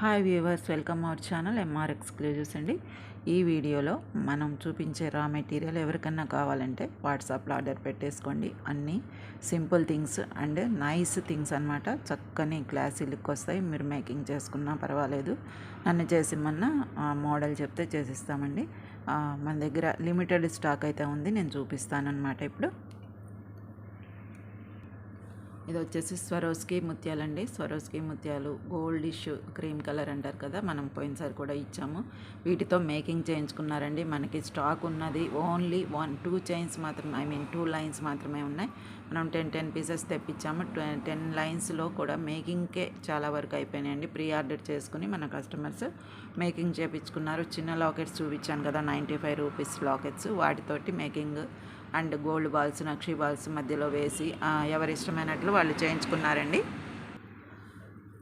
Hi viewers welcome our channel MR exclusives అండి. ఈ వీడియోలో మనం చూపించే రా మెటీరియల్ ఎవరికన్నా కావాలంటే వాట్సాప్లో ఆర్డర్ పెట్టేసుకోండి. అన్నీ simple things and nice things అనమాట చక్కని క్లాసీ లుక్ వస్తాయి. మీరు మేకింగ్ చేసుకున్నా పర్వాలేదు. నన్ను చేసిమన్నా మోడల్ చెప్తే చేసిస్తామండి. మన దగ్గర లిమిటెడ్ స్టాక్ అయితే ఉంది. నేను చూపిస్తాను అనమాట ఇప్పుడు. ఇది వచ్చేసి స్వరోస్కి ముత్యాలండి. స్వరోస్కి ముత్యాలు గోల్డిష్ క్రీమ్ కలర్ అంటారు కదా మనం పోయినసారి కూడా ఇచ్చాము. వీటితో మేకింగ్ చేయించుకున్నారండి. మనకి స్టాక్ ఉన్నది ఓన్లీ వన్ టూ చైన్స్ మాత్రమే ఐ మీన్ టూ లైన్స్ మాత్రమే ఉన్నాయి. మనం టెన్ టెన్ పీసెస్ తెప్పించాము. టెన్ లైన్స్లో కూడా మేకింగ్కే చాలా వరకు అయిపోయినాయండి. ప్రీ ఆర్డర్ చేసుకుని మన కస్టమర్స్ మేకింగ్ చేయించుకున్నారు చిన్న లాకెట్స్ చూపించాను కదా నైంటీ ఫైవ్ రూపీస్ లాకెట్స్. వాటితోటి మేకింగ్ అండ్ గోల్డ్ బాల్స్ నక్షి బాల్స్ మధ్యలో వేసి ఎవరిష్టమైనట్లు ఎవరి ఇష్టమైనట్లు వాళ్ళు చేయించుకున్నారండి.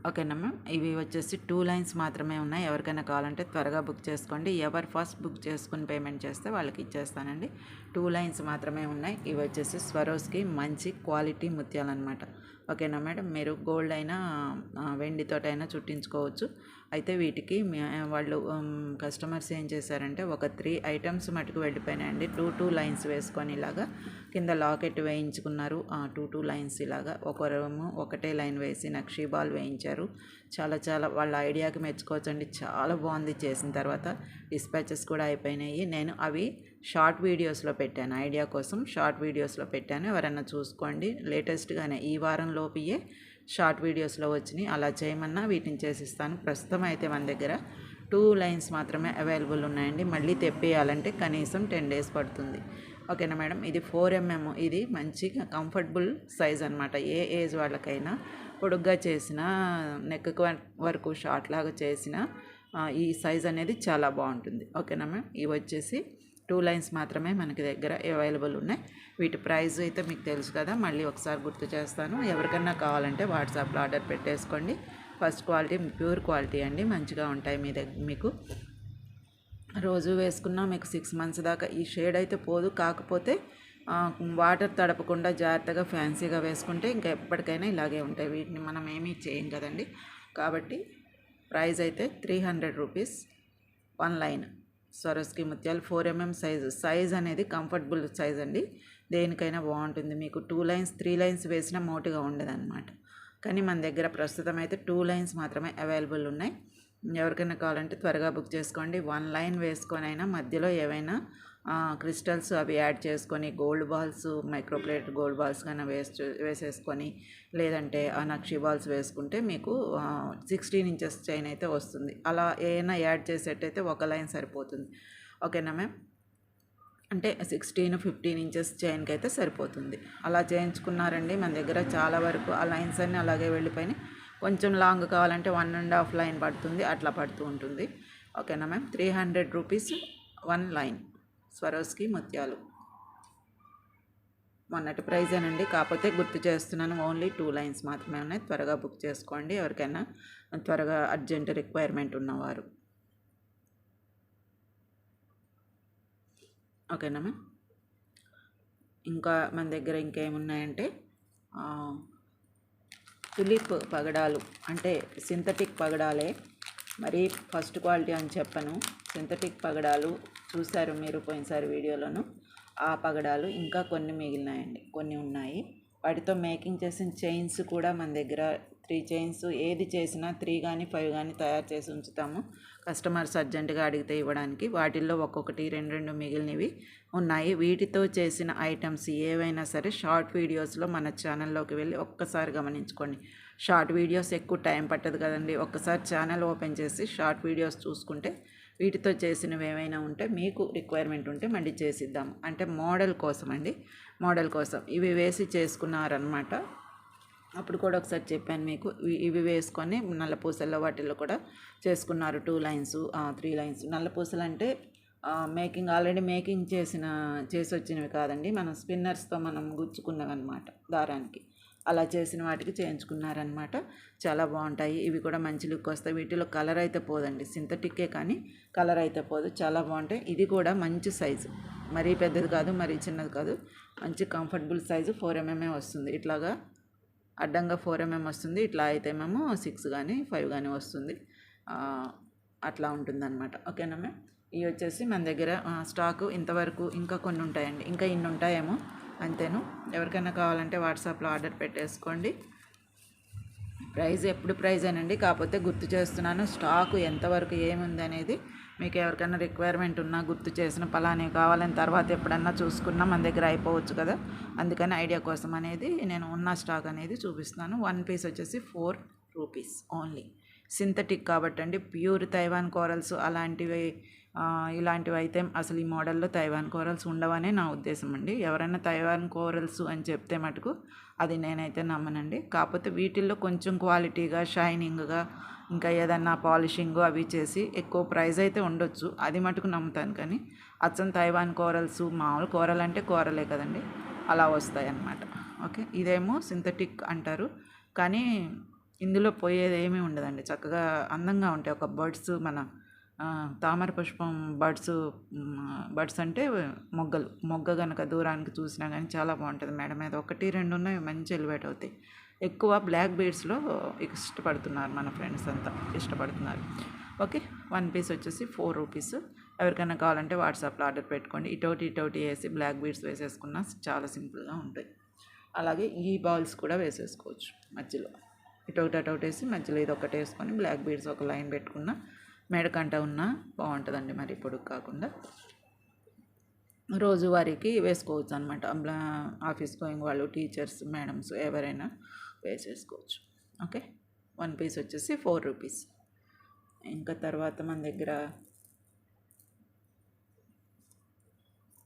ఓకేనా మ్యామ్? ఇవి వచ్చేసి టూ లైన్స్ మాత్రమే ఉన్నాయి. ఎవరికైనా కావాలంటే త్వరగా బుక్ చేసుకోండి. ఎవరు ఫస్ట్ బుక్ చేసుకుని పేమెంట్ చేస్తే వాళ్ళకి ఇచ్చేస్తానండి. టూ లైన్స్ మాత్రమే ఉన్నాయి. ఇవి వచ్చేసి స్వరోస్కి మంచి క్వాలిటీ ముత్యాలన్నమాట. ఓకేనా మేడం? మీరు గోల్డ్ అయినా వెండితోటైనా చుట్టించుకోవచ్చు. అయితే వీటికి వాళ్ళు కస్టమర్స్ ఏం చేశారంటే ఒక త్రీ ఐటమ్స్ మటుకు వెళ్ళిపోయినాయండి. టూ టూ లైన్స్ వేసుకొని ఇలాగా కింద లాకెట్ వేయించుకున్నారు. టూ టూ లైన్స్ ఇలాగా ఒకరేమో ఒకటే లైన్ వేసి నక్షీ బాల్ వేయించారు. చాలా చాలా వాళ్ళ ఐడియాకి మెచ్చుకోవచ్చండి. చాలా బాగుంది చేసిన తర్వాత. డిస్పాచెస్ కూడా అయిపోయినాయి. నేను అవి షార్ట్ వీడియోస్లో పెట్టాను. ఐడియా కోసం షార్ట్ వీడియోస్లో పెట్టాను. ఎవరైనా చూసుకోండి. లేటెస్ట్గానే ఈ వారం లోపియే షార్ట్ వీడియోస్లో వచ్చినాయి. అలా చేయమన్నా వీటిని చేసిస్తాను. ప్రస్తుతం అయితే మన దగ్గర టూ లైన్స్ మాత్రమే అవైలబుల్ ఉన్నాయండి. మళ్ళీ తెప్పేయాలంటే కనీసం టెన్ డేస్ పడుతుంది. ఓకేనా మేడం? ఇది ఫోర్ ఎంఎం. ఇది మంచిగా కంఫర్టబుల్ సైజ్ అనమాట ఏ ఏజ్ వాళ్ళకైనా పొడుగ్గా చేసిన నెక్ వరకు షార్ట్ లాగా చేసిన ఈ సైజ్ అనేది చాలా బాగుంటుంది. ఓకేనా మ్యామ్ ఇవి వచ్చేసి టూ లైన్స్ మాత్రమే మనకి దగ్గర అవైలబుల్ ఉన్నాయి. వీటి ప్రైస్ అయితే మీకు తెలుసు కదా మళ్ళీ ఒకసారి గుర్తు చేస్తాను. ఎవరికన్నా కావాలంటే వాట్సాప్లో ఆర్డర్ పెట్టేసుకోండి. ఫస్ట్ క్వాలిటీ ప్యూర్ క్వాలిటీ అండి మంచిగా ఉంటాయి మీ దగ్గర మీకు. రోజు వేసుకున్నా మీకు సిక్స్ మంత్స్ దాకా ఈ షేడ్ అయితే పోదు. కాకపోతే వాటర్ తడపకుండా జాగ్రత్తగా ఫ్యాన్సీగా వేసుకుంటే ఇంకా ఎప్పటికైనా ఇలాగే ఉంటాయి. వీటిని మనం ఏమీ చేయం కదండి. కాబట్టి ప్రైస్ అయితే three hundred rupees one line. Swarovski ముత్యాలు ఫోర్ ఎంఎం సైజు సైజ్ అనేది కంఫర్టబుల్ సైజ్ అండి. దేనికైనా బాగుంటుంది. మీకు టూ లైన్స్ త్రీ లైన్స్ వేసినా మోటుగా ఉండదన్నమాట. కానీ మన దగ్గర ప్రస్తుతం అయితే టూ లైన్స్ మాత్రమే అవైలబుల్ ఉన్నాయి. ఎవరికైనా కావాలంటే త్వరగా బుక్ చేసుకోండి. వన్ లైన్ వేసుకొని అయినా మధ్యలో ఏవైనా క్రిస్టల్స్ అవి యాడ్ చేసుకొని gold balls micro plate gold balls కన్నా వేసి వేసేసుకొని లేదంటే ఆ నక్షి బాల్స్ వేసుకుంటే మీకు సిక్స్టీన్ ఇంచెస్ చైన్ అయితే వస్తుంది. అలా ఏమైనా యాడ్ చేసేటైతే ఒక లైన్ సరిపోతుంది. ఓకేనా మ్యామ్? అంటే సిక్స్టీన్ ఫిఫ్టీన్ ఇంచెస్ చైన్కి అయితే సరిపోతుంది. అలా చేయించుకున్నారండి మన దగ్గర చాలా వరకు ఆ లైన్స్ అన్నీ అలాగే వెళ్ళిపోయినాయి. కొంచెం లాంగ్ కావాలంటే వన్ అండ్ హాఫ్ లైన్ పడుతుంది అట్లా పడుతూ ఉంటుంది. ఓకేనా ma'am? Three hundred rupees one line. Swarovski ముత్యాలు. మొన్నటి ప్రైజేనండి కాకపోతే గుర్తు చేస్తున్నాను ఓన్లీ టూ లైన్స్ మాత్రమే ఉన్నాయి. త్వరగా బుక్ చేసుకోండి. ఎవరికైనా త్వరగా అర్జెంట్ రిక్వైర్మెంట్ ఉన్నవారు. ఓకేనా ఇంకా మన దగ్గర ఇంకేమున్నాయంటే తులిప్ పగడాలు. అంటే సింథటిక్ పగడాలే. మరి ఫస్ట్ క్వాలిటీ అని చెప్పను. సింథటిక్ పగడాలు చూశారు మీరు పోయినసారి వీడియోలోను. ఆ పగడాలు ఇంకా కొన్ని మిగిలినాయండి కొన్ని ఉన్నాయి. వాటితో మేకింగ్ చేసిన చైన్స్ కూడా మన దగ్గర త్రీ చైన్స్ ఏది చేసినా త్రీ కానీ ఫైవ్ కానీ తయారు చేసి ఉంచుతాము. కస్టమర్స్ అర్జెంటుగా అడిగితే ఇవ్వడానికి. వాటిల్లో ఒక్కొక్కటి రెండు రెండు మిగిలినవి ఉన్నాయి. వీటితో చేసిన ఐటమ్స్ ఏవైనా సరే షార్ట్ వీడియోస్లో మన ఛానల్లోకి వెళ్ళి ఒక్కసారి గమనించుకోండి. షార్ట్ వీడియోస్ ఎక్కువ టైం పట్టదు కదండి. ఒక్కసారి ఛానల్ ఓపెన్ చేసి షార్ట్ వీడియోస్ చూసుకుంటే వీటితో చేసినవి ఏమైనా ఉంటే మీకు రిక్వైర్మెంట్ ఉంటే మళ్ళీ చేసిద్దాం. అంటే మోడల్ కోసం అండి. మోడల్ కోసం. ఇవి వేసి చేసుకున్నారనమాట అప్పుడు కూడా ఒకసారి చెప్పాను మీకు. ఇవి- ఇవి వేసుకొని నల్ల పూసల్లో వాటిల్లో కూడా చేసుకున్నారు. Two lines three lines. నల్ల పూసలు అంటే మేకింగ్ ఆల్రెడీ మేకింగ్ చేసిన చేసి వచ్చినవి కాదండి. మనం స్పిన్నర్స్తో మనం గుచ్చుకున్నవి అనమాట దారానికి. అలా చేసిన వాటికి చేయించుకున్నారనమాట చాలా బాగుంటాయి. ఇవి కూడా మంచి లుక్ వస్తాయి. వీటిలో కలర్ అయితే పోదండి. సింథటిక్కే కానీ కలర్ అయితే పోదు. చాలా బాగుంటాయి. ఇది కూడా మంచి సైజు. మరీ పెద్దది కాదు మరీ చిన్నది కాదు. మంచి కంఫర్టబుల్ సైజు ఫోర్ ఎంఎంఏ వస్తుంది. ఇట్లాగా అడ్డంగా ఫోర్ ఎంఎం వస్తుంది. ఇట్లా అయితే మేము సిక్స్ కానీ ఫైవ్ కానీ వస్తుంది. అట్లా ఉంటుందన్నమాట. ఓకేనా మ్యామ్? ఇవి వచ్చేసి మన దగ్గర స్టాకు ఇంతవరకు ఇంకా కొన్ని ఉంటాయండి. ఇంకా ఇన్ని ఉంటాయేమో. అంతేను. ఎవరికైనా కావాలంటే వాట్సాప్లో ఆర్డర్ పెట్టేసుకోండి. ప్రైస్ ఎప్పుడు ప్రైజ్ అనండి. కాకపోతే గుర్తు చేస్తున్నాను స్టాకు ఎంతవరకు ఏముంది అనేది మీకు ఎవరికైనా రిక్వైర్మెంట్ ఉన్నా గుర్తు చేసిన పలానే కావాలని తర్వాత ఎప్పుడన్నా చూసుకున్నా మన దగ్గర అయిపోవచ్చు కదా. అందుకని ఐడియా కోసం అనేది నేను ఉన్న స్టాక్ అనేది చూపిస్తున్నాను. వన్ పీస్ వచ్చేసి ఫోర్ రూపీస్ ఓన్లీ. సింథటిక్ కాబట్టి అండి ప్యూర్ తైవాన్ కోరల్స్ అలాంటివి ఇలాంటివి అయితే అసలు ఈ మోడల్లో తైవాన్ కోరల్స్ ఉండవనే నా ఉద్దేశం అండి. ఎవరైనా తైవాన్ కోరల్స్ అని చెప్తే మటుకు అది నేనైతే నమ్మనండి. కాకపోతే వీటిల్లో కొంచెం క్వాలిటీగా షైనింగ్గా ఇంకా ఏదన్నా పాలిషింగ్ అవి చేసి ఎక్కువ ప్రైస్ అయితే ఉండొచ్చు. అది మటుకు నమ్ముతాను కానీ అచ్చం తైవాన్ కోరల్స్ మామూలు కూరలు అంటే కూరలే కదండి. అలా వస్తాయి అన్నమాట ఓకే? ఇదేమో సింథటిక్ అంటారు. కానీ ఇందులో పోయేది ఏమీ ఉండదండి. చక్కగా అందంగా ఉంటాయి. ఒక బర్డ్స్ మన తామర పుష్పం బర్డ్స్ బర్డ్స్ అంటే మొగ్గలు. మొగ్గ కనుక దూరానికి చూసినా కానీ చాలా బాగుంటుంది మేడ. మీద ఒకటి రెండు ఉన్నాయి మంచి ఎలివేట్ అవుతాయి. ఎక్కువ బ్లాక్ బీడ్స్లో ఇష్టపడుతున్నారు మన ఫ్రెండ్స్ అంతా. ఇష్టపడుతున్నారు. ఓకే వన్ పీస్ వచ్చేసి ఫోర్ రూపీస్. ఎవరికైనా కావాలంటే వాట్సాప్లో ఆర్డర్ పెట్టుకోండి. ఇటోటి ఇటోటి వేసి బ్లాక్ బీడ్స్ వేసేసుకున్నా చాలా సింపుల్గా ఉంటాయి. అలాగే ఈ బాల్స్ కూడా వేసేసుకోవచ్చు మధ్యలో. ఇటొకటి అటొకటి వేసి మధ్యలో ఇది ఒకటి వేసుకొని బ్లాక్ బీడ్స్ ఒక లైన్ పెట్టుకున్న మెడకంట ఉన్నా బాగుంటుందండి మరి పొడుగు కాకుండా. రోజువారీకి వేసుకోవచ్చు అనమాట ఆఫీస్ గోయింగ్ వాళ్ళు టీచర్స్ మేడమ్స్ ఎవరైనా వేసేసుకోవచ్చు. ఓకే? వన్ పీస్ వచ్చేసి ఫోర్ రూపీస్. ఇంకా తర్వాత మన దగ్గర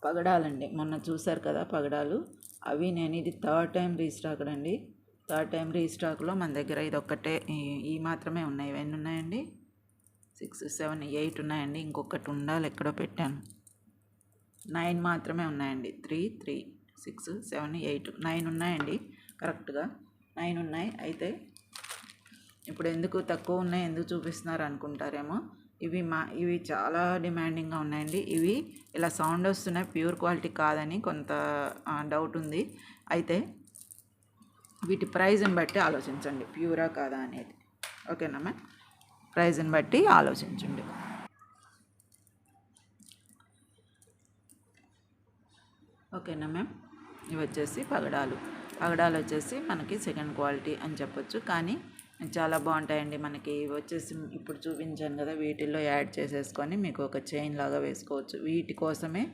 పగడాలండి. మొన్న చూశారు కదా పగడాలు. అవి నేను ఇది థర్డ్ టైం రీస్టాక్ అండి థర్డ్ టైం రీస్టాక్లో మన దగ్గర ఇది ఒక్కటే ఈ- మాత్రమే ఉన్నాయి. ఇవన్నీ ఉన్నాయండి? సిక్స్ సెవెన్ ఎయిట్ ఉన్నాయండి. ఇంకొకటి ఉండాలి. ఎక్కడో పెట్టాను. నైన్ మాత్రమే ఉన్నాయండి. Three three six seven eight. Nine ఉన్నాయండి. కరెక్ట్గా నైన్ ఉన్నాయి. అయితే ఇప్పుడు ఎందుకు తక్కువ ఉన్నాయి? ఎందుకు చూపిస్తున్నారు అనుకుంటారేమో. ఇవి మా ఇవి చాలా డిమాండింగ్గా ఉన్నాయండి. ఇవి ఇలా సౌండ్ వస్తున్నాయి. ప్యూర్ క్వాలిటీ కాదని కొంత డౌట్ ఉంది. అయితే వీటి ప్రైజ్ని బట్టి ఆలోచించండి. ప్యూరా కాదా అనేది. ఓకేనా మ్యామ్? ప్రైజ్ని బట్టి ఆలోచించండి. ఓకేనా మ్యామ్? ఇవి వచ్చేసి పగడాలు. పగడాలు వచ్చేసి మనకి సెకండ్ క్వాలిటీ అని చెప్పొచ్చు. కానీ చాలా బాగుంటాయండి మనకి. ఇవి వచ్చేసి ఇప్పుడు చూపించాను కదా వీటిల్లో యాడ్ చేసేసుకొని మీకు ఒక చైన్ లాగా వేసుకోవచ్చు. వీటి కోసమే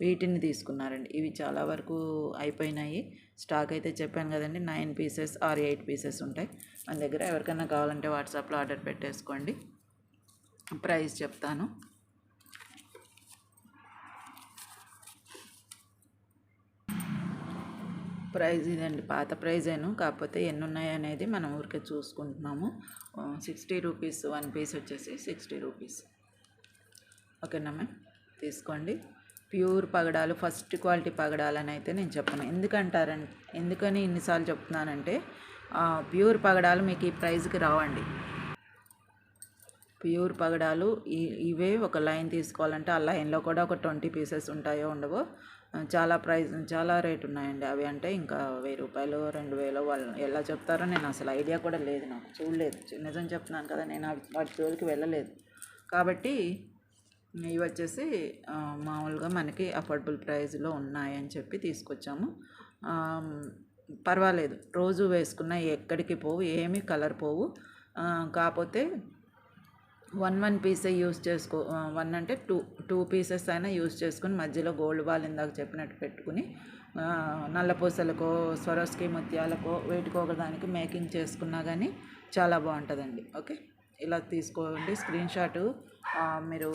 వీటిని తీసుకున్నారండి. ఇవి చాలా వరకు అయిపోయినాయి. స్టాక్ అయితే చెప్పాను కదండి nine pieces or eight pieces ఉంటాయి. మన దగ్గర ఎవరికైనా కావాలంటే వాట్సాప్లో ఆర్డర్ పెట్టేసుకోండి. ప్రైస్ చెప్తాను. ప్రైజ్ ఇదండి పాత ప్రైజేను. కాకపోతే ఎన్ని ఉన్నాయనేది మనం ఊరికే చూసుకుంటున్నాము. సిక్స్టీ రూపీస్ వన్ పీస్ వచ్చేసి సిక్స్టీ రూపీస్. ఓకేనా మ్యామ్? తీసుకోండి. ప్యూర్ పగడాలు ఫస్ట్ క్వాలిటీ పగడాలని అయితే నేను చెప్పను. ఎందుకంటారంటే ఎందుకని ఇన్నిసార్లు చెప్తున్నానంటే ప్యూర్ పగడాలు మీకు ఈ ప్రైస్కి రావండి. ప్యూర్ పగడాలు ఇవే ఒక లైన్ తీసుకోవాలంటే ఆ లైన్లో కూడా ఒక ట్వంటీ పీసెస్ ఉంటాయో ఉండవో చాలా ప్రైస్ చాలా రేట్ ఉన్నాయండి. అవి అంటే ఇంకా వెయ్యి రూపాయలు రెండు వేలు వాళ్ళు ఎలా చెప్తారో నేను అసలు ఐడియా కూడా లేదు నాకు. చూడలేదు. నిజం చెప్తున్నాను కదా నేను వాటి జోలికి వెళ్ళలేదు. కాబట్టి ఇవి వచ్చేసి మామూలుగా మనకి అఫోర్డబుల్ ప్రైస్లో ఉన్నాయని చెప్పి తీసుకొచ్చాము. పర్వాలేదు. రోజు వేసుకున్న ఎక్కడికి పోవు ఏమీ కలర్ పోవు. కాకపోతే వన్ వన్ పీసే యూస్ చేసుకో వన్ అంటే టూ టూ పీసెస్ అయినా యూస్ చేసుకుని మధ్యలో గోల్డ్ బాల్ ఇందాక చెప్పినట్టు పెట్టుకుని నల్లపూసలకో స్వరస్కి ముత్యాలకో వేటికో ఒకదానికి మేకింగ్ చేసుకున్నా కానీ చాలా బాగుంటుందండి. ఓకే? ఇలా తీసుకోండి. స్క్రీన్ షాట్ మీరు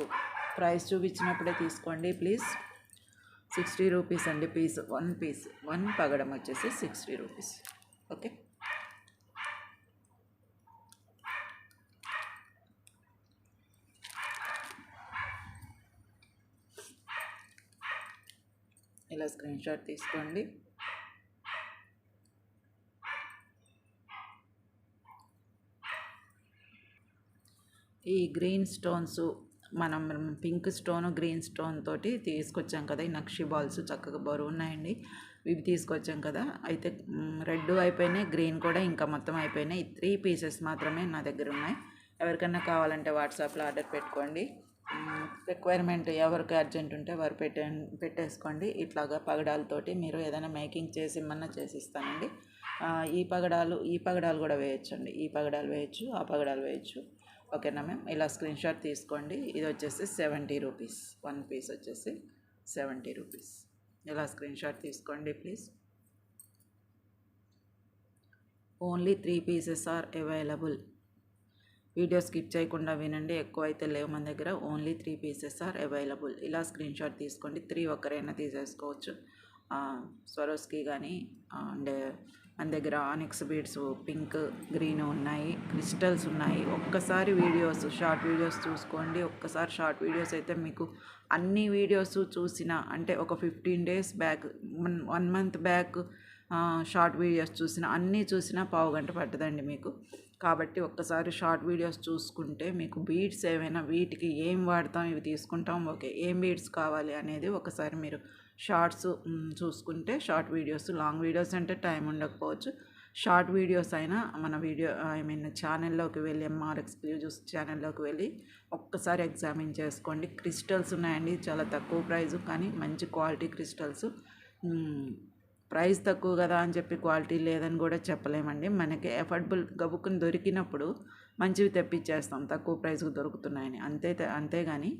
ప్రైస్ చూపించినప్పుడే తీసుకోండి ప్లీజ్. సిక్స్టీ రూపీస్ అండి పీస్ వన్ పీస్ వన్ పగడం వచ్చేసి సిక్స్టీ రూపీస్. ఓకే? ఇలా స్క్రీన్ షాట్ తీసుకోండి. ఈ గ్రీన్ స్టోన్స్ మనం పింక్ స్టోన్ గ్రీన్ స్టోన్ తోటి తీసుకొచ్చాం కదా. ఈ నక్షి బాల్స్ చక్కగా బరువు ఉన్నాయండి ఇవి తీసుకొచ్చాం కదా. అయితే రెడ్ అయిపోయినాయి గ్రీన్ కూడా ఇంకా మొత్తం అయిపోయినాయి. త్రీ పీసెస్ మాత్రమే నా దగ్గర ఉన్నాయి. ఎవరికైనా కావాలంటే వాట్సాప్లో ఆర్డర్ పెట్టుకోండి. రిక్వైర్మెంట్ ఎవరికి అర్జెంట్ ఉంటే వారు పెట్టే పెట్టేసుకోండి. ఇట్లాగా పగడాలతోటి మీరు ఏదైనా మేకింగ్ చేసి ఇమ్మన్నా చేసిస్తానండి ఈ పగడాలు ఈ పగడాలు కూడా వేయచ్చండి. ఈ పగడాలు వేయచ్చు ఆ పగడాలు వేయచ్చు. ఓకేనా మ్యామ్? ఇలా స్క్రీన్ షాట్ తీసుకోండి. ఇది వచ్చేసి సెవెంటీ రూపీస్. వన్ పీస్ వచ్చేసి సెవెంటీ రూపీస్. ఇలా స్క్రీన్ షాట్ తీసుకోండి please. Only three pieces are available. Video skip చేయకుండా వినండి. ఎక్కువ అయితే లేవు మన దగ్గర. Only three pieces are available. ఇలా స్క్రీన్ షాట్ తీసుకోండి. త్రీ ఒక్కరైనా తీసేసుకోవచ్చు. స్వరోస్కి కానీ అండ్ మన దగ్గర ఆనిక్స్ బీడ్స్ పింక్ గ్రీన్ ఉన్నాయి క్రిస్టల్స్ ఉన్నాయి. ఒక్కసారి వీడియోస్ షార్ట్ వీడియోస్ చూసుకోండి. ఒక్కసారి షార్ట్ వీడియోస్ అయితే మీకు అన్ని వీడియోస్ చూసిన అంటే ఒక fifteen days back one month back short videos చూసిన అన్నీ చూసినా పావు గంట పట్టదండి మీకు. కాబట్టి ఒక్కసారి షార్ట్ వీడియోస్ చూసుకుంటే మీకు బీడ్స్ ఏమైనా వీటికి ఏం వాడతాం ఇవి తీసుకుంటాం ఓకే ఏం బీడ్స్ కావాలి అనేది ఒకసారి మీరు షార్ట్స్ చూసుకుంటే షార్ట్ వీడియోస్ లాంగ్ వీడియోస్ అంటే టైం ఉండకపోవచ్చు. షార్ట్ వీడియోస్ అయినా మన వీడియో ఐ మీన్ ఛానల్లోకి వెళ్ళి ఎంఆర్ ఎక్స్క్లూజివ్స్ ఛానల్లోకి వెళ్ళి ఒక్కసారి ఎగ్జామిన్ చేసుకోండి. క్రిస్టల్స్ ఉన్నాయండి చాలా తక్కువ ప్రైస్ కానీ మంచి క్వాలిటీ క్రిస్టల్స్. ప్రైస్ తక్కువ కదా అని చెప్పి క్వాలిటీ లేదని కూడా చెప్పలేమండి. మనకి ఎఫర్డబుల్ గబుక్కుని దొరికినప్పుడు మంచివి తెప్పించేస్తాం తక్కువ ప్రైస్కి దొరుకుతున్నాయని. అంతే అంతేగాని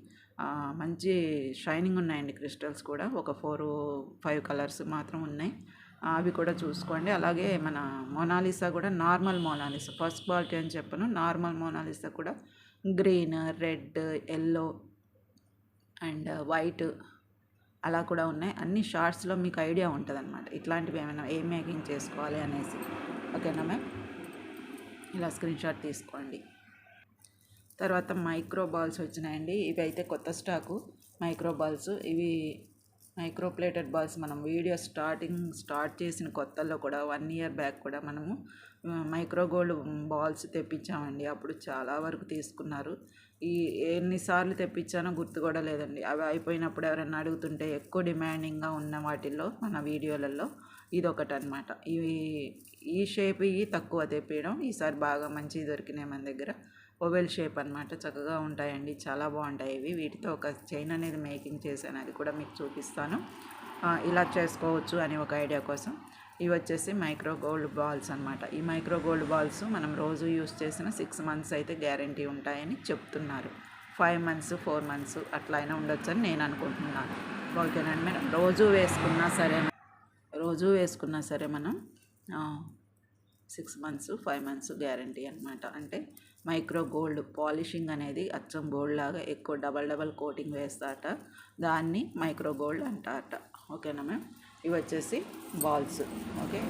మంచి షైనింగ్ ఉన్నాయండి క్రిస్టల్స్ కూడా. ఒక ఫోర్ ఫైవ్ కలర్స్ మాత్రం ఉన్నాయి. అవి కూడా చూసుకోండి. అలాగే మన మోనాలిసా కూడా నార్మల్ మోనాలిసా. ఫస్ట్ క్వాలిటీ అని చెప్పను. నార్మల్ మోనాలిసా కూడా green red yellow and white అలా కూడా ఉన్నాయి. అన్ని షార్ట్స్లో మీకు ఐడియా ఉంటుంది అనమాట ఇట్లాంటివి ఏమైనా ఏ మేకింగ్ చేసుకోవాలి అనేసి. ఓకేనా మ్యామ్? ఇలా స్క్రీన్ షాట్ తీసుకోండి. తర్వాత మైక్రో బాల్స్ వచ్చినాయండి. ఇవి అయితే కొత్త స్టాకు. Micro balls. ఇవి మైక్రో ప్లేటెడ్ బాల్స్ మనం వీడియో స్టార్టింగ్ స్టార్ట్ చేసిన కొత్తలో కూడా వన్ ఇయర్ బ్యాక్ కూడా మనము మైక్రో గోల్డ్ బాల్స్ తెప్పించామండి. అప్పుడు చాలా వరకు తీసుకున్నారు. ఈ ఎన్నిసార్లు తెప్పించానో గుర్తు కూడా లేదండి. అవి అయిపోయినప్పుడు ఎవరైనా అడుగుతుంటే ఎక్కువ డిమాండింగ్గా ఉన్న వాటిల్లో మన వీడియోలలో ఇది ఒకటి అనమాట ఇవి ఈ షేప్ ఇవి తక్కువ తెప్పించడం ఈసారి బాగా మంచివి దొరికినాయి మన దగ్గర. ఓవెల్ షేప్ అనమాట చక్కగా ఉంటాయండి. చాలా బాగుంటాయి ఇవి. వీటితో ఒక చైన్ అనేది మేకింగ్ చేశాను. అది కూడా మీకు చూపిస్తాను. ఇలా చేసుకోవచ్చు అని ఒక ఐడియా కోసం. ఇవి వచ్చేసి మైక్రో గోల్డ్ బాల్స్ అనమాట ఈ మైక్రో గోల్డ్ బాల్స్ మనం రోజు యూస్ చేసిన సిక్స్ మంత్స్ అయితే గ్యారంటీ ఉంటాయని చెప్తున్నారు. ఫైవ్ మంత్స్ ఫోర్ మంత్స్ అట్లా అయినా ఉండొచ్చు అని నేను అనుకుంటున్నాను. ఓకేనండి మేడం. రోజు వేసుకున్నా సరే రోజు వేసుకున్నా సరే మనం six months five months guarantee అనమాట అంటే మైక్రో గోల్డ్ పాలిషింగ్ అనేది అచ్చం గోల్డ్ లాగా ఎక్కువ డబల్ డబల్ కోటింగ్ వేస్తారట. దాన్ని మైక్రో గోల్డ్ అంటారట. ఓకేనా మ్యామ్? ఇవి వచ్చేసి బాల్స్. ఓకే?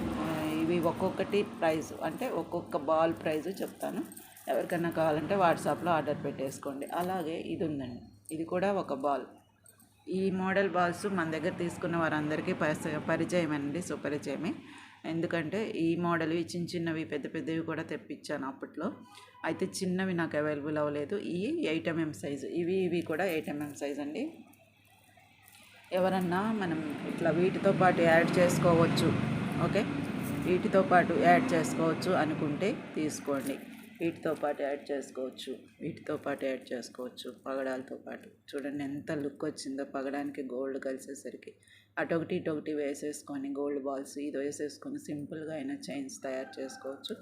ఇవి ఒక్కొక్కటి ప్రైస్ అంటే ఒక్కొక్క బాల్ ప్రైస్ చెప్తాను. ఎవరికైనా కావాలంటే వాట్సాప్లో ఆర్డర్ పెట్టేసుకోండి. అలాగే ఇది ఉందండి. ఇది కూడా ఒక బాల్. ఈ మోడల్ బాల్స్ మన దగ్గర తీసుకున్న వారందరికీ పరిచయం పరిచయమేనండి సుపరిచయమే. ఎందుకంటే ఈ మోడల్ ఈ చిన్న చిన్నవి పెద్ద పెద్దవి కూడా తెప్పించాను అప్పట్లో. అయితే చిన్నవి నాకు అవైలబుల్ అవ్వలేదు. ఈ ఎయిట్ ఎంఎం సైజు. ఇవి ఇవి కూడా ఎయిట్ ఎంఎం సైజ్ అండి. ఎవరన్నా మనం ఇట్లా వీటితో పాటు యాడ్ చేసుకోవచ్చు. ఓకే? వీటితో పాటు యాడ్ చేసుకోవచ్చు అనుకుంటే తీసుకోండి. వీటితో పాటు యాడ్ చేసుకోవచ్చు. వీటితో పాటు యాడ్ చేసుకోవచ్చు. పగడాలతో పాటు. చూడండి ఎంత లుక్ వచ్చిందో. పగడానికి గోల్డ్ కలిసేసరికి. అటొకటి ఇటొకటి వేసేసుకొని గోల్డ్ బాల్స్ ఇది వేసేసుకొని సింపుల్గా అయినా చైన్స్ తయారు చేసుకోవచ్చు.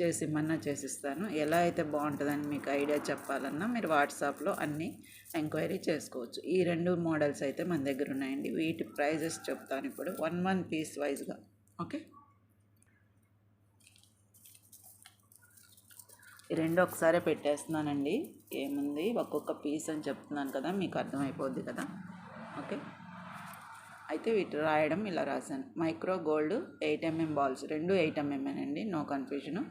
చేసి ఇమ్మన్నా చేసిస్తాను. ఎలా అయితే బాగుంటుందని మీకు ఐడియా చెప్పాలన్నా మీరు వాట్సాప్లో అన్నీ ఎంక్వైరీ చేసుకోవచ్చు. ఈ రెండు మోడల్స్ అయితే మన దగ్గర ఉన్నాయండి. వీటి ప్రైజెస్ చెప్తాను ఇప్పుడు. వన్ వన్ పీస్ వైజ్గా. ఓకే? ఈ రెండు ఒకసారి పెట్టేస్తున్నానండి. ఏముంది? ఒక్కొక్క పీస్ అని చెప్తున్నాను కదా మీకు అర్థమైపోద్ది కదా. ఓకే? అయితే వీటి రాయడం ఇలా రాశాను. Micro gold eight MM balls. రెండు ఎయిట్ ఎంఎంఏనండి నో కన్ఫ్యూజను.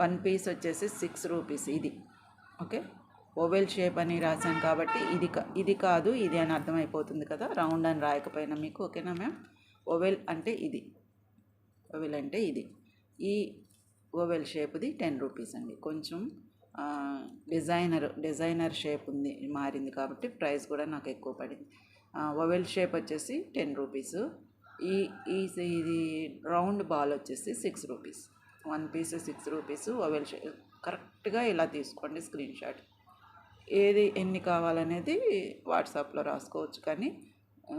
వన్ పీస్ వచ్చేసి సిక్స్ రూపీస్ ఇది. ఓకే? ఓవెల్ షేప్ అని రాశాను కాబట్టి ఇది కా ఇది కాదు ఇది అని అర్థమైపోతుంది కదా? రౌండ్ అని రాయకపోయినా మీకు ఓకేనా మ్యామ్? ఓవెల్ అంటే ఇది. ఓవెల్ అంటే ఇది. ఈ ఓవెల్ షేప్ది టెన్ రూపీస్ అండి. కొంచెం డిజైనర్ డిజైనర్ షేప్ ఉంది మారింది కాబట్టి ప్రైస్ కూడా నాకు ఎక్కువ పడింది. ఓవెల్ షేప్ వచ్చేసి టెన్ రూపీస్. ఈ ఈ ఇది రౌండ్ బాల్ వచ్చేసి six rupees. One piece six rupees oval shape కరెక్ట్గా ఇలా తీసుకోండి స్క్రీన్ షాట్. ఏది ఎన్ని కావాలనేది వాట్సాప్లో రాసుకోవచ్చు కానీ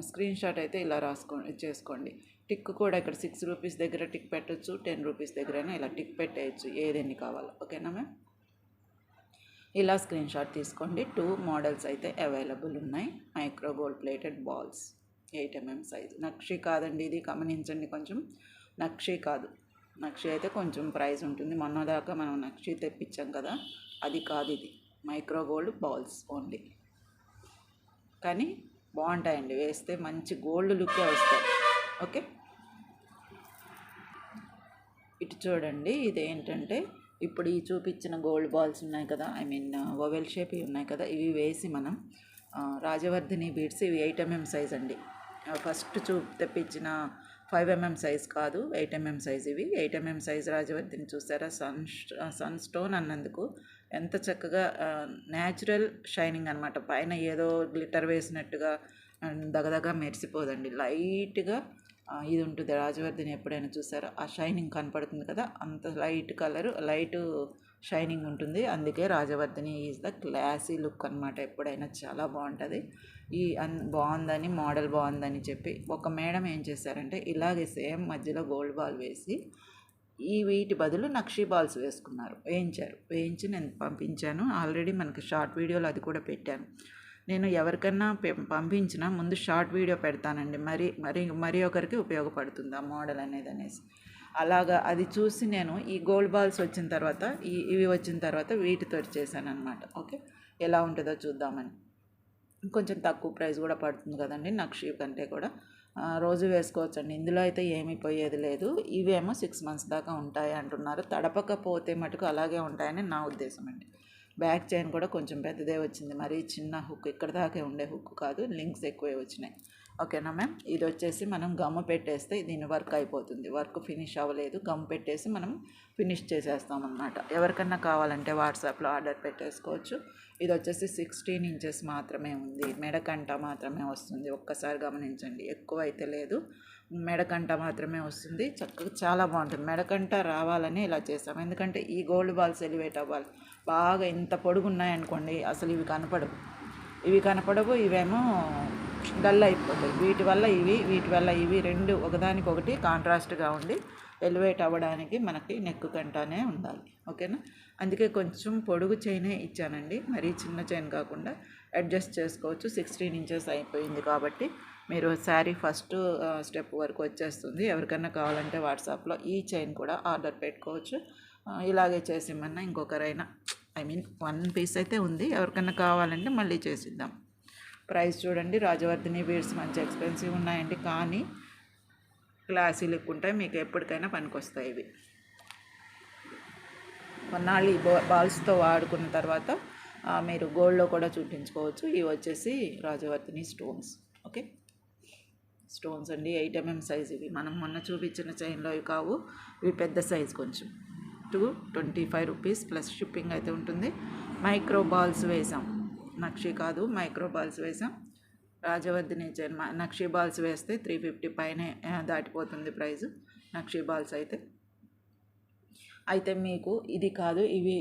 స్క్రీన్ షాట్ అయితే ఇలా రాసుకో చేసుకోండి. టిక్ కూడా ఇక్కడ సిక్స్ రూపీస్ దగ్గర టిక్ పెట్టచ్చు టెన్ రూపీస్ దగ్గరైనా ఇలా టిక్ పెట్టేయచ్చు ఏది ఎన్ని కావాలో. ఓకేనా మ్యామ్? ఇలా స్క్రీన్ షాట్ తీసుకోండి. టూ మోడల్స్ అయితే అవైలబుల్ ఉన్నాయి. Micro gold plated balls eight MM size. నక్షి కాదండి ఇది గమనించండి కొంచెం. నక్షి కాదు. నక్షి అయితే కొంచెం ప్రైస్ ఉంటుంది. మొన్న దాకా మనం నక్షి తెప్పించాం కదా అది కాదు ఇది. Micro gold balls only. కానీ బాగుంటాయండి. వేస్తే మంచి గోల్డ్ లుక్కే వస్తాయి. ఓకే? ఇటు చూడండి ఇదేంటంటే ఇప్పుడు ఈ చూపించిన గోల్డ్ బాల్స్ ఉన్నాయి కదా ఐ మీన్ ఓవెల్ షేప్ ఉన్నాయి కదా ఇవి వేసి మనం రాజవర్ధిని బీడ్స్ ఇవి ఎయిట్ ఎంఎం సైజ్ అండి. ఫస్ట్ చూ తెప్పించిన ఫైవ్ ఎంఎం సైజ్ కాదు ఎయిట్ ఎంఎం సైజ్ ఇవి. ఎయిట్ ఎంఎం సైజ్ రాజవర్ధిని చూసారా? సన్ సన్ స్టోన్ అన్నందుకు. ఎంత చక్కగా న్యాచురల్ షైనింగ్ అనమాట పైన ఏదో గ్లిటర్ వేసినట్టుగా దగదగా మెరిసిపోదండి. లైట్గా ఇది ఉంటుంది. రాజవర్ధిని ఎప్పుడైనా చూసారో? ఆ షైనింగ్ కనపడుతుంది కదా? అంత లైట్ కలర్ లైటు షైనింగ్ ఉంటుంది. అందుకే Rajavardhini is the classy look అనమాట ఎప్పుడైనా. చాలా బాగుంటుంది. ఈ అన్ బాగుందని మోడల్ బాగుందని చెప్పి ఒక మేడం ఏం చేశారంటే ఇలాగే సేమ్ మధ్యలో గోల్డ్ బాల్ వేసి ఈ వీటి బదులు నక్షీ బాల్స్ వేసుకున్నారు. వేయించారు. వేయించి నేను పంపించాను. ఆల్రెడీ మనకి షార్ట్ వీడియోలు అది కూడా పెట్టాను. నేను ఎవరికన్నా పంపించిన ముందు షార్ట్ వీడియో పెడతానండి. మరి మరి మరి ఒకరికి ఉపయోగపడుతుంది ఆ మోడల్ అనేది అనేసి. అలాగా అది చూసి నేను ఈ గోల్డ్ బాల్స్ వచ్చిన తర్వాత ఈ ఇవి వచ్చిన తర్వాత వీటితో చేశాను అనమాట ఓకే? ఎలా ఉంటుందో చూద్దామని. కొంచెం తక్కువ ప్రైస్ కూడా పడుతుంది కదండి నక్షి కంటే కూడా. రోజు వేసుకోవచ్చు అండి ఇందులో అయితే ఏమీ పోయేది లేదు. ఇవేమో సిక్స్ మంత్స్ దాకా ఉంటాయి అంటున్నారు. తడపకపోతే మటుకు అలాగే ఉంటాయని నా ఉద్దేశం అండి. బ్యాక్ చైన్ కూడా కొంచెం పెద్దదే వచ్చింది. మరి చిన్న హుక్ ఇక్కడ దాకే ఉండే హుక్ కాదు. లింక్స్ ఎక్కువే వచ్చినాయి. ఓకేనా మ్యామ్? ఇది వచ్చేసి మనం గమ్ము పెట్టేస్తే దీని వర్క్ అయిపోతుంది. వర్క్ ఫినిష్ అవ్వలేదు. గమ్ పెట్టేసి మనం ఫినిష్ చేసేస్తాం అనమాట ఎవరికన్నా కావాలంటే వాట్సాప్లో ఆర్డర్ పెట్టేసుకోవచ్చు. ఇది వచ్చేసి సిక్స్టీన్ ఇంచెస్ మాత్రమే ఉంది. మెడకంట మాత్రమే వస్తుంది. ఒక్కసారి గమనించండి. ఎక్కువ అయితే లేదు. మెడకంట మాత్రమే వస్తుంది. చక్కగా చాలా బాగుంటుంది. మెడకంట రావాలని ఇలా చేస్తాం. ఎందుకంటే ఈ గోల్డ్ బాల్స్ ఎలివేట్ అవ్వాలి. బాగా ఇంత పొడుగు ఉన్నాయనుకోండి అసలు ఇవి కనపడవు. ఇవి కనపడవు. ఇవేమో డల్ అయిపోతాయి. వీటి వల్ల ఇవి వీటి వల్ల ఇవి రెండు ఒకదానికొకటి కాంట్రాస్ట్గా ఉండి ఎలివేట్ అవ్వడానికి మనకి నెక్ కంటానే ఉండాలి. ఓకేనా? అందుకే కొంచెం పొడుగు చైనే ఇచ్చానండి. మరీ చిన్న చైన్ కాకుండా అడ్జస్ట్ చేసుకోవచ్చు. సిక్స్టీన్ ఇంచెస్ అయిపోయింది కాబట్టి మీరు శారీ ఫస్ట్ స్టెప్ వరకు వచ్చేస్తుంది. ఎవరికైనా కావాలంటే వాట్సాప్లో ఈ చైన్ కూడా ఆర్డర్ పెట్టుకోవచ్చు. ఇలాగే చేసిమ్మన్నా ఇంకొకరైనా ఐ మీన్ వన్ పీస్ అయితే ఉంది. ఎవరికైనా కావాలంటే మళ్ళీ చేసిద్దాం. ప్రైస్ చూడండి. రాజవర్ధిని బీడ్స్ మంచి ఎక్స్పెన్సివ్ ఉన్నాయండి. కానీ క్లాసీ లుక్ ఉంటాయి. మీకు ఎప్పటికైనా పనికొస్తాయి ఇవి. కొన్నాళ్ళు ఈ బాల్స్తో వాడుకున్న తర్వాత మీరు గోల్డ్లో కూడా చూపించుకోవచ్చు. ఇవి వచ్చేసి రాజవర్ధిని స్టోన్స్. ఓకే? స్టోన్స్ అండి. ఎయిట్ ఎంఎం సైజ్ ఇవి. మనం మొన్న చూపించిన చైన్లో ఇవి కావు. ఇవి పెద్ద సైజ్ కొంచెం. Two twenty five rupees plus shipping అయితే ఉంటుంది. మైక్రో బాల్స్ వేసాం. నక్షి కాదు మైక్రో బాల్స్ వేసాం. రాజవర్ధిని జన్మ నక్షి బాల్స్ వేస్తే త్రీ ఫిఫ్టీ పైనే దాటిపోతుంది ప్రైస్ నక్షి బాల్స్ అయితే. అయితే మీకు ఇది కాదు ఇవి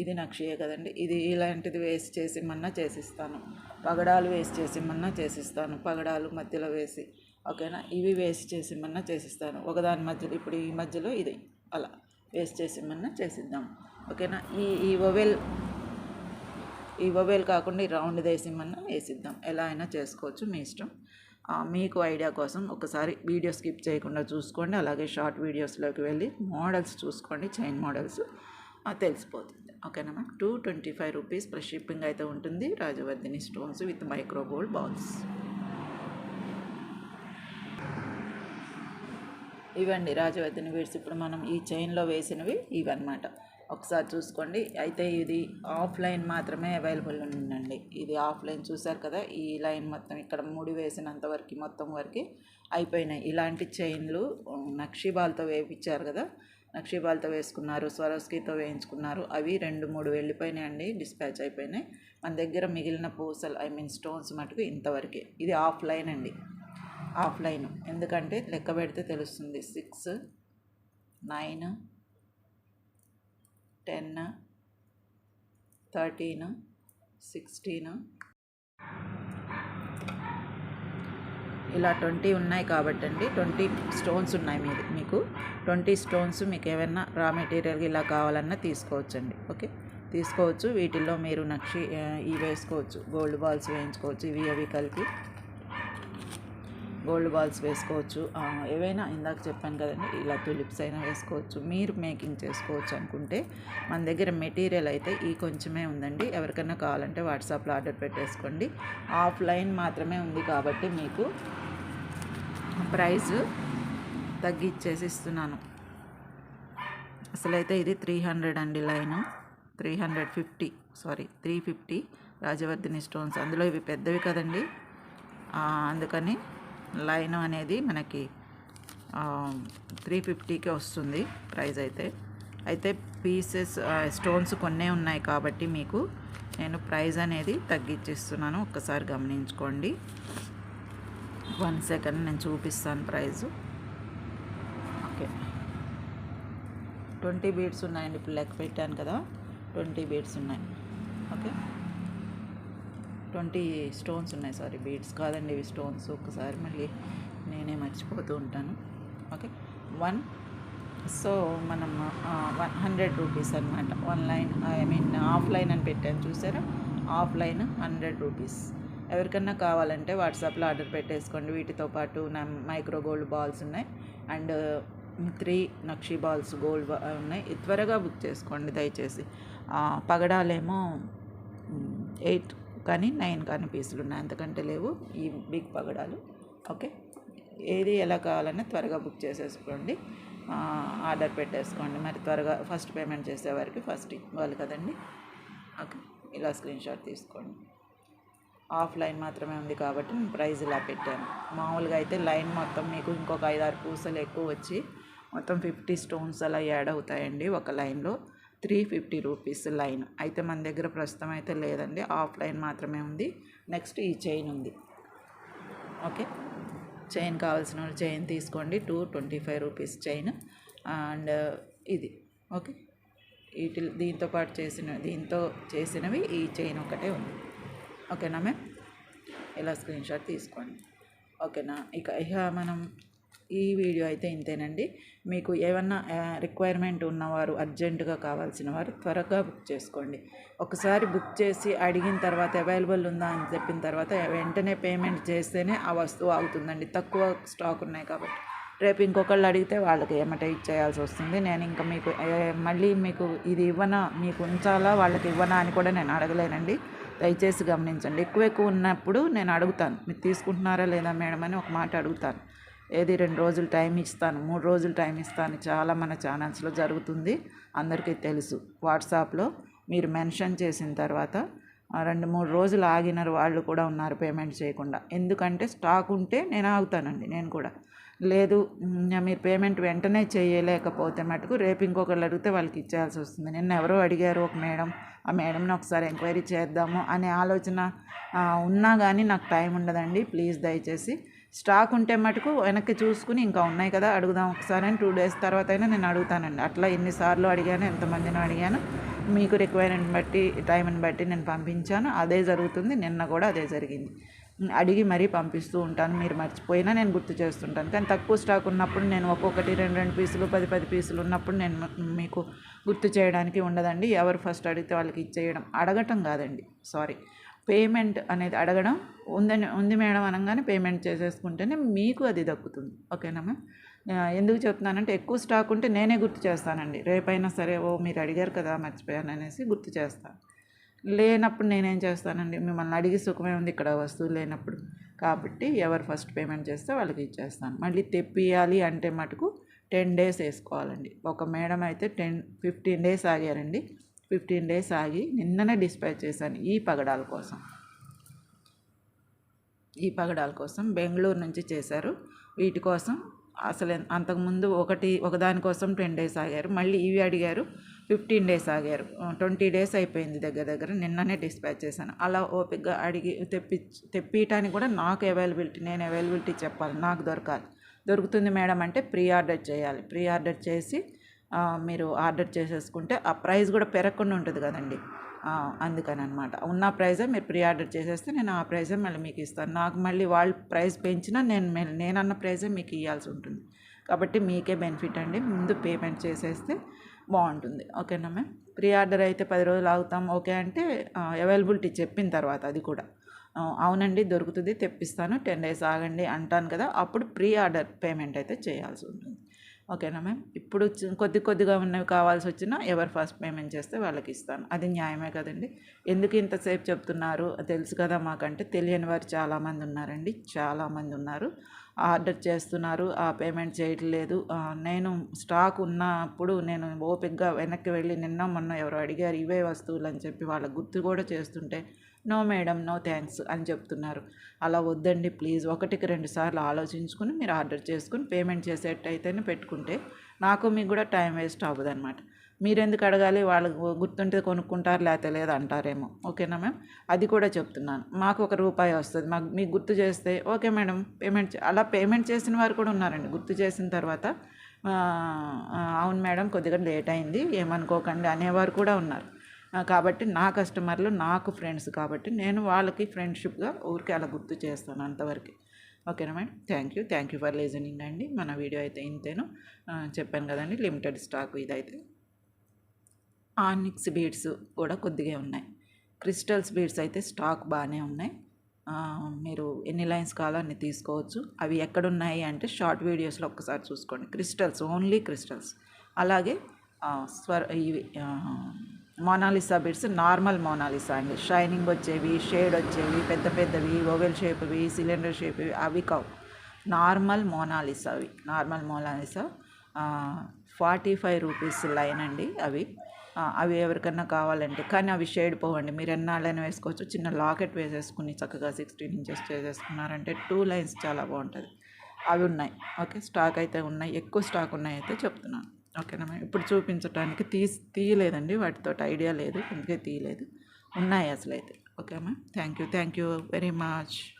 ఇది నక్షియే కదండి. ఇది ఇలాంటిది వేసి చేసిమన్నా చేసిస్తాను. పగడాలు వేసి చేసిమన్నా చేసిస్తాను. పగడాలు మధ్యలో వేసి ఓకేనా? ఇవి వేసి చేసిమన్నా చేసిస్తాను. ఒకదాని మధ్యలో ఇప్పుడు ఈ మధ్యలో ఇది అలా వేసి చేసిమన్నా చేసిద్దాం. ఓకేనా? ఈ ఈ ఒవెల్ ఈ ఒవెల్ కాకుండా ఈ రౌండ్ వేసిమన్నా వేసిద్దాం. ఎలా అయినా చేసుకోవచ్చు మీ ఇష్టం. మీకు ఐడియా కోసం ఒకసారి వీడియో స్కిప్ చేయకుండా చూసుకోండి. అలాగే షార్ట్ వీడియోస్లోకి వెళ్ళి మోడల్స్ చూసుకోండి. Chain models. తెలిసిపోతుంది. ఓకేనా ma'am? Two twenty five rupees plus shipping అయితే ఉంటుంది. Rajavardhini stones with micro gold balls. ఇవండి రాజవర్ధిని వీడ్స్. ఇప్పుడు మనం ఈ చైన్లో వేసినవి ఇవన్నమాట. ఒకసారి చూసుకోండి. అయితే ఇది ఆఫ్లైన్ మాత్రమే అవైలబుల్ ఉందండి. ఇది ఆఫ్లైన్ చూసారు కదా ఈ లైన్ మొత్తం ఇక్కడ ముడి వేసినంత వరకు మొత్తం వరకు అయిపోయినాయి. ఇలాంటి చైన్లు నక్షీబాల్తో వేయించారు కదా నక్షీబాల్తో వేసుకున్నారు స్వరస్కితో వేయించుకున్నారు. అవి రెండు మూడు వెళ్ళిపోయినాయండి డిస్పాచ్ అయిపోయినాయి. మన దగ్గర మిగిలిన పూసలు ఐ మీన్ స్టోన్స్ మటుకు ఇంతవరకే. ఇది ఆఫ్లైన్ అండి. ఆఫ్లైన్. ఎందుకంటే లెక్క పెడితే తెలుస్తుంది. Six nine ten thirteen sixteen? ఇలా ట్వంటీ ఉన్నాయి కాబట్టి అండి ట్వంటీ స్టోన్స్ ఉన్నాయి మీది మీకు. ట్వంటీ స్టోన్స్ మీకు ఏమైనా రా మెటీరియల్ ఇలా కావాలన్నా తీసుకోవచ్చండి. ఓకే? తీసుకోవచ్చు. వీటిల్లో మీరు నక్షి ఇవి వేసుకోవచ్చు. గోల్డ్ బాల్స్ వేయించుకోవచ్చు. ఇవి అవి కలిపి గోల్డ్ బాల్స్ వేసుకోవచ్చు. ఏవైనా ఇందాక చెప్పాను కదండి ఇలా తులిప్స్ అయినా వేసుకోవచ్చు. మీరు మేకింగ్ చేసుకోవచ్చు అనుకుంటే మన దగ్గర మెటీరియల్ అయితే ఈ కొంచెమే ఉందండి. ఎవరికైనా కావాలంటే వాట్సాప్లో ఆర్డర్ పెట్టేసుకోండి. ఆఫ్లైన్ మాత్రమే ఉంది కాబట్టి మీకు ప్రైస్ తగ్గిచ్చేసి ఇస్తున్నాను. అసలైతే ఇది త్రీ హండ్రెడ్ అండి line. Three hundred fifty sorry three fifty Rajavardhini stones. అందులో ఇవి పెద్దవి కదండి. అందుకని లైన్ అనేది మనకి త్రీ ఫిఫ్టీకే వస్తుంది ప్రైస్ అయితే. అయితే పీసెస్ స్టోన్స్ కొన్నే ఉన్నాయి కాబట్టి మీకు నేను ప్రైస్ అనేది తగ్గించిస్తున్నాను. ఒక్కసారి గమనించుకోండి. వన్ సెకండ్ నేను చూపిస్తాను ప్రైజు. ఓకే. ట్వంటీ బీడ్స్ ఉన్నాయండి ఇప్పుడు లెక్క పెట్టాను కదా. ట్వంటీ బీడ్స్ ఉన్నాయి. ఓకే. ట్వంటీ స్టోన్స్ ఉన్నాయి సారీ బీడ్స్ కాదండి ఇవి స్టోన్స్. ఒక్కసారి మళ్ళీ నేనే మర్చిపోతూ ఉంటాను. Okay one. సో మనం వన్ హండ్రెడ్ రూపీస్ అనమాట one line I mean offline అని పెట్టాను చూసారా? Offline hundred rupees. ఎవరికన్నా కావాలంటే వాట్సాప్లో ఆర్డర్ పెట్టేసుకోండి. వీటితో పాటు నా మైక్రో గోల్డ్ బాల్స్ ఉన్నాయి. అండ్ త్రీ నక్షి బాల్స్ గోల్డ్ ఉన్నాయి. త్వరగా బుక్ చేసుకోండి దయచేసి. పగడాలేమో ఎయిట్ కానీ నైన్ కానీ పీసులు ఉన్నాయి. అంతకంటే లేవు. ఈ బిగ్ పగడాలు. ఓకే? ఏది ఎలా కావాలన్నా త్వరగా బుక్ చేసేసుకోండి. ఆర్డర్ పెట్టేసుకోండి. మరి త్వరగా ఫస్ట్ పేమెంట్ చేసేవారికి ఫస్ట్ ఇవ్వాలి కదండి. ఓకే? ఇలా స్క్రీన్ షాట్ తీసుకోండి. ఆఫ్లైన్ మాత్రమే ఉంది కాబట్టి నేను ప్రైస్ ఇలా పెట్టాను. మామూలుగా అయితే లైన్ మొత్తం మీకు ఇంకొక ఐదారు పూసలు ఎక్కువ వచ్చి మొత్తం ఫిఫ్టీ స్టోన్స్ అలా యాడ్ అవుతాయండి ఒక లైన్లో. Three fifty rupees line. అయితే మన దగ్గర ప్రస్తుతం అయితే లేదండి. ఆఫ్లైన్ మాత్రమే ఉంది. నెక్స్ట్ ఈ చైన్ ఉంది. ఓకే. చైన్ కావాల్సిన వాళ్ళు చైన్ తీసుకోండి. Two twenty five rupees chain. And ఇది. ఓకే. వీటి దీంతో పాటు చేసిన దీంతో చేసినవి ఈ చైన్ ఒకటే ఉంది. ఓకేనా మ్యామ్? ఇలా స్క్రీన్ షాట్ తీసుకోండి. ఓకేనా? ఇక ఇక మనం ఈ వీడియో అయితే ఇంతేనండి. మీకు ఏమన్నా రిక్వైర్మెంట్ ఉన్నవారు అర్జెంటుగా కావాల్సిన వారు త్వరగా బుక్ చేసుకోండి. ఒకసారి బుక్ చేసి అడిగిన తర్వాత అవైలబుల్ ఉందా అని చెప్పిన తర్వాత వెంటనే పేమెంట్ చేస్తేనే ఆ వస్తువు ఆగుతుందండి. తక్కువ స్టాక్ ఉన్నాయి కాబట్టి. రేపు ఇంకొకళ్ళు అడిగితే వాళ్ళకి ఏమంటే ఇచ్చేయాల్సి వస్తుంది. నేను ఇంకా మీకు మళ్ళీ మీకు ఇది ఇవ్వనా మీకు ఉంచాలా వాళ్ళకి ఇవ్వనా అని కూడా నేను అడగలేనండి. దయచేసి గమనించండి. ఎక్కువ ఎక్కువ ఉన్నప్పుడు నేను అడుగుతాను. మీరు తీసుకుంటున్నారా లేదా మేడం అని ఒక మాట అడుగుతాను. ఏది రెండు రోజులు టైం ఇస్తాను మూడు రోజులు టైం ఇస్తాను చాలా మన ఛానల్స్లో జరుగుతుంది. అందరికీ తెలుసు. వాట్సాప్లో మీరు మెన్షన్ చేసిన తర్వాత రెండు మూడు రోజులు ఆగిన వాళ్ళు కూడా ఉన్నారు పేమెంట్ చేయకుండా. ఎందుకంటే స్టాక్ ఉంటే నేను ఆగుతానండి నేను కూడా. లేదు మీరు పేమెంట్ వెంటనే చేయలేకపోతే మటుకు రేపు ఇంకొకళ్ళు అడిగితే వాళ్ళకి ఇచ్చేయాల్సి వస్తుంది. నిన్న ఎవరో అడిగారు ఒక మేడం ఆ మేడంని ఒకసారి ఎంక్వైరీ చేద్దాము అనే ఆలోచన ఉన్నా కానీ నాకు టైం ఉండదండి. ప్లీజ్ దయచేసి స్టాక్ ఉంటే మటుకు వెనక్కి చూసుకుని ఇంకా ఉన్నాయి కదా అడుగుదాం ఒకసారి అని టూ డేస్ తర్వాత అయినా నేను అడుగుతానండి. అట్లా ఎన్నిసార్లు అడిగాను ఎంతమందిని అడిగాను మీకు రిక్వైర్మెంట్ బట్టి టైంని బట్టి నేను పంపించాను. అదే జరుగుతుంది నిన్న కూడా అదే జరిగింది. అడిగి మరీ పంపిస్తూ ఉంటాను మీరు మర్చిపోయినా నేను గుర్తు చేస్తుంటాను. కానీ తక్కువ స్టాక్ ఉన్నప్పుడు నేను ఒక్కొక్కటి రెండు రెండు పీసులు పది పది పీసులు ఉన్నప్పుడు నేను మీకు గుర్తు చేయడానికి ఉండదండి. ఎవరు ఫస్ట్ అడిగితే వాళ్ళకి ఇచ్చేయడం అడగటం కాదండి. సారీ పేమెంట్ అనేది అడగడం ఉందని ఉంది మేడం అనగానే పేమెంట్ చేసేసుకుంటేనే మీకు అది దక్కుతుంది. ఓకేనా మ్యామ్? ఎందుకు చెప్తున్నానంటే ఎక్కువ స్టాక్ ఉంటే నేనే గుర్తు చేస్తానండి. రేపైనా సరే ఓ మీరు అడిగారు కదా మర్చిపోయాను అనేసి గుర్తు చేస్తాను. లేనప్పుడు నేనేం చేస్తానండి? మిమ్మల్ని అడిగి సుఖమే ఉంది ఇక్కడ వస్తువు లేనప్పుడు. కాబట్టి ఎవరు ఫస్ట్ పేమెంట్ చేస్తే వాళ్ళకి ఇచ్చేస్తాను. మళ్ళీ తెప్పియాలి అంటే మటుకు టెన్ డేస్ వేసుకోవాలండి. ఒక మేడం అయితే టెన్ ఫిఫ్టీన్ డేస్ ఆగారండి. ఫిఫ్టీన్ డేస్ ఆగి నిన్ననే డిస్పాచ్ చేశాను ఈ పగడాల కోసం. ఈ పగడాల కోసం బెంగళూరు నుంచి చేశారు. వీటి కోసం అసలు అంతకుముందు ఒకటి ఒకదాని కోసం టెన్ డేస్ ఆగారు. మళ్ళీ ఇవి అడిగారు ఫిఫ్టీన్ డేస్ ఆగారు. ట్వంటీ డేస్ అయిపోయింది దగ్గర దగ్గర. నిన్ననే డిస్పాచ్ చేశాను. అలా ఓపిక్గా అడిగి తెప్పి తెప్పియటానికి కూడా నాకు అవైలబిలిటీ నేను అవైలబిలిటీ చెప్పాలి. నాకు దొరకాలి. దొరుకుతుంది మేడం అంటే ప్రీ ఆర్డర్ చేయాలి. ప్రీ ఆర్డర్ చేసి మీరు ఆర్డర్ చేసేసుకుంటే ఆ ప్రైస్ కూడా పెరగకుండా ఉంటుంది కదండి. అందుకని అనమాట ఉన్న ప్రైజే మీరు ప్రీ ఆర్డర్ చేసేస్తే నేను ఆ ప్రైజే మళ్ళీ మీకు ఇస్తాను. నాకు మళ్ళీ వాళ్ళు ప్రైస్ పెంచినా నేను నేను నేనన్న ప్రైజే మీకు ఇవ్వాల్సి ఉంటుంది. కాబట్టి మీకే బెనిఫిట్ అండి. ముందు పేమెంట్ చేసేస్తే బాగుంటుంది. ఓకేనా మ్యామ్? ప్రీ ఆర్డర్ అయితే పది రోజులు ఆగుతాం. ఓకే అంటే అవైలబిలిటీ చెప్పిన తర్వాత అది కూడా. అవునండి దొరుకుతుంది తెప్పిస్తాను. టెన్ డేస్ ఆగండి అంటాను కదా అప్పుడు ప్రీ ఆర్డర్ పేమెంట్ అయితే చేయాల్సి ఉంటుంది. ఓకేనా మ్యామ్? ఇప్పుడు కొద్ది కొద్దిగా ఉన్నవి కావాల్సి వచ్చినా ఎవరు ఫస్ట్ పేమెంట్ చేస్తే వాళ్ళకి ఇస్తాను అది న్యాయమే కదండి. ఎందుకు ఇంతసేపు చెప్తున్నారు? తెలుసు కదా మాకంటే. తెలియని వారు చాలామంది ఉన్నారండి. చాలామంది ఉన్నారు. ఆర్డర్ చేస్తున్నారు. ఆ పేమెంట్ చేయట్లేదు. నేను స్టాక్ ఉన్నప్పుడు నేను ఓపిక్గా వెనక్కి వెళ్ళి నిన్న మొన్న ఎవరు అడిగారు ఇవే వస్తువులు అని చెప్పి వాళ్ళకి గుర్తు కూడా చేస్తుంటే నో మేడం నో థ్యాంక్స్ అని చెప్తున్నారు. అలా వద్దండి ప్లీజ్. ఒకటికి రెండు సార్లు ఆలోచించుకుని మీరు ఆర్డర్ చేసుకుని పేమెంట్ చేసేటైతేనే పెట్టుకుంటే నాకు మీకు కూడా టైం వేస్ట్ అవ్వదు అనమాట మీరు ఎందుకు అడగాలి? వాళ్ళకు గుర్తుంటే కొనుక్కుంటారు లేకపోతే లేదు అంటారేమో. ఓకేనా మ్యామ్? అది కూడా చెప్తున్నాను. మాకు ఒక రూపాయి వస్తుంది. మాకు మీకు గుర్తు చేస్తే ఓకే మేడం పేమెంట్ అలా పేమెంట్ చేసిన వారు కూడా ఉన్నారండి. గుర్తు చేసిన తర్వాత అవును మేడం కొద్దిగా లేట్ అయింది ఏమనుకోకండి అనేవారు కూడా ఉన్నారు. కాబట్టి నా కస్టమర్లు నాకు ఫ్రెండ్స్ కాబట్టి నేను వాళ్ళకి ఫ్రెండ్షిప్గా ఊరికే అలా గుర్తు చేస్తాను అంతవరకు. ఓకేనా madam? Thank you. Thank you for listening అండి. మన వీడియో అయితే ఇంతేను. చెప్పాను కదండి లిమిటెడ్ స్టాక్ ఇదైతే. ఆనిక్స్ బీడ్స్ కూడా కొద్దిగా ఉన్నాయి. క్రిస్టల్స్ బీడ్స్ అయితే స్టాక్ బాగానే ఉన్నాయి. మీరు ఎన్ని లైన్స్ కావాలో అన్ని తీసుకోవచ్చు. అవి ఎక్కడున్నాయి అంటే షార్ట్ వీడియోస్లో ఒక్కసారి చూసుకోండి. Crystals only crystals. అలాగే స్వర్ ఇవి మోనాలిసా బిడ్స్ నార్మల్ మోనాలిసా అండి. షైనింగ్ వచ్చేవి షేడ్ వచ్చేవి పెద్ద పెద్దవి ఓవెల్ షేప్వి సిలిండర్ షేప్వి అవి కావు. నార్మల్ మోనాలిసా అవి. Normal Monalisa forty five rupees line అండి అవి. అవి ఎవరికన్నా కావాలంటే కానీ అవి షేడ్ పోవండి. మీరు ఎన్నాళ్ళైనా వేసుకోవచ్చు. చిన్న లాకెట్ వేసేసుకుని చక్కగా సిక్స్టీన్ ఇంచెస్ చేసేసుకున్నారంటే టూ లైన్స్ చాలా బాగుంటుంది. అవి ఉన్నాయి. ఓకే? స్టాక్ అయితే ఉన్నాయి. ఎక్కువ స్టాక్ ఉన్నాయి అయితే చెప్తున్నాను. ఓకేనా మ్యామ్ ఇప్పుడు చూపించడానికి తీ తీయలేదండి వాటితో ఐడియా లేదు అందుకే తీయలేదు. ఉన్నాయి అసలు అయితే okay ma'am thank you thank you very much.